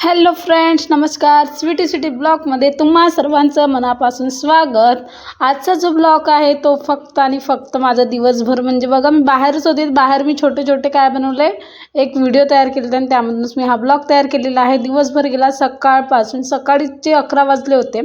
Hello friends नमस्कार. Sweety city ब्लॉगमध्ये तुम्हा सर्वांचं मनापासून स्वागत. आजचा जो ब्लॉग आहे तो फक्त आणि फक्त माझा दिवसभर. म्हणजे बघा मी बाहेरच होते बाहेर मी छोटे छोटे काय बनवले एक व्हिडिओ तयार केलेला आणि त्यामधूनच मी हा ब्लॉग तयार केलेला आहे. दिवसभर गेला सकाळपासून सकाळीचे अकरा वाजले होते.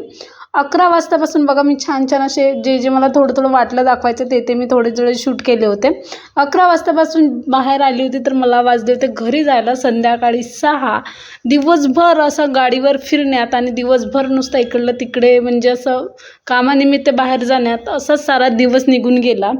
अकरा वाजतापासून बघा मी छान छान असे जे जे मला थोडं थोडं वाटलं दाखवायचं ते ते मी थोडे थोडे शूट केले होते. अकरा वाजतापासून बाहेर आली होती तर मला वाजले होते घरी जायला संध्याकाळी सहा. दिवसभर असं गाडीवर फिरण्यात आणि दिवसभर नुसतं इकडलं तिकडे म्हणजे असं कामानिमित्त बाहेर जाण्यात असाच सारा दिवस निघून गेला.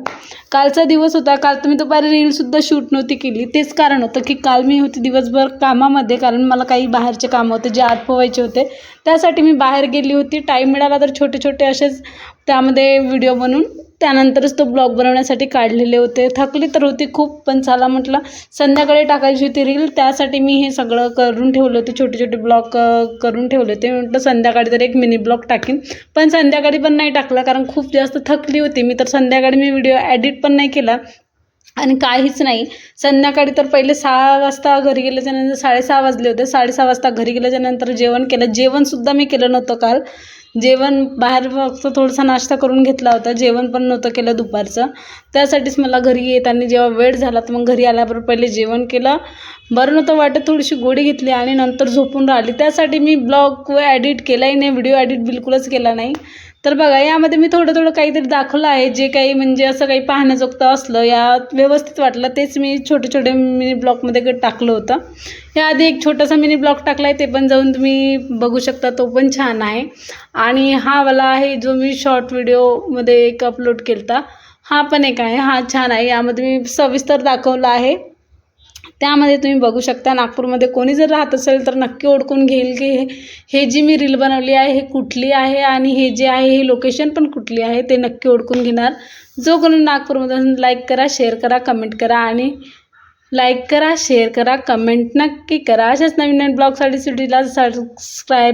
कालचा दिवस होता. काल तुम्ही दुपारी रीलसुद्धा शूट नव्हती केली. तेच कारण होतं की काल मी होती दिवसभर कामामध्ये. कारण मला काही बाहेरचे कामं होते जे आटपवायचे होते. त्यासाठी मी बाहेर गेली होती. टाईम मिळाला तर छोटे छोटे असेच त्यामध्ये व्हिडिओ बनवून त्यानंतरच तो ब्लॉग बनवण्यासाठी काढलेले होते. थकली तर होती खूप पण चला म्हटलं संध्याकाळी टाकायची होती रील त्यासाठी मी हे सगळं करून ठेवलं होते छोटे छोटे ब्लॉग करून ठेवले होते. म्हटलं संध्याकाळी तर एक मिनी ब्लॉग टाकीन. पण संध्याकाळी पण नाही टाकला कारण खूप जास्त थकली होती. मी तर संध्याकाळी मी व्हिडिओ ॲडिट पण नाही केला. आणि काहीच नाही. संध्याकाळी तर पहिले सहा वाजता घरी गेल्याच्यानंतर साडेसहा वाजले होते. साडेसहा वाजता घरी गेल्याच्यानंतर जेवण केलं. जेवणसुद्धा मी केलं नव्हतं काल. जेवण बाहेर फक्त थोडासा नाश्ता करून घेतला होता. जेवण पण नव्हतं केलं दुपारचं. त्यासाठीच मला घरी येताना जेव्हा वेळ झाला तर मग घरी आल्याबरोबर पहिले जेवण केलं. बरं नव्हतं वाटत थोडीशी गोडी घेतली आणि नंतर झोपून राहिली. त्यासाठी मी ब्लॉग एडिट केलाही नाही व्हिडिओ एडिट बिलकुलच केला नाही. तर बघा यामध्ये मी थोडं थोडं काहीतरी दाखवलं आहे. जे काही म्हणजे असं काही पाहण्याजोगतं असलं यात व्यवस्थित वाटलं तेच मी छोटे छोटे मिनी ब्लॉकमध्ये टाकलं होतं. याआधी एक छोटासा मिनी ब्लॉक टाकला आहे ते पण जाऊन तुम्ही बघू शकता तो पण छान आहे. आणि हा वाला आहे जो मी शॉर्ट व्हिडिओमध्ये एक अपलोड केला हा पण एक आहे हा छान आहे. यामध्ये मी सविस्तर दाखवला आहे. त्यामध्ये तुम्ही बघू शकता नागपूरमध्ये कोणी जर राहत असेल तर नक्की ओळखून घेईल की हे हे जी मी रील बनवली आहे हे कुठली आहे आणि हे जे आहे हे लोकेशन पण कुठली आहे ते नक्की ओळखून घेणार. जो कोणी नागपूरमध्ये लाईक करा शेअर करा कमेंट करा आणि लाईक करा शेअर करा कमेंट नक्की करा. अशाच नवीन नवीन ब्लॉगसाठी सिटीला सबस्क्राईब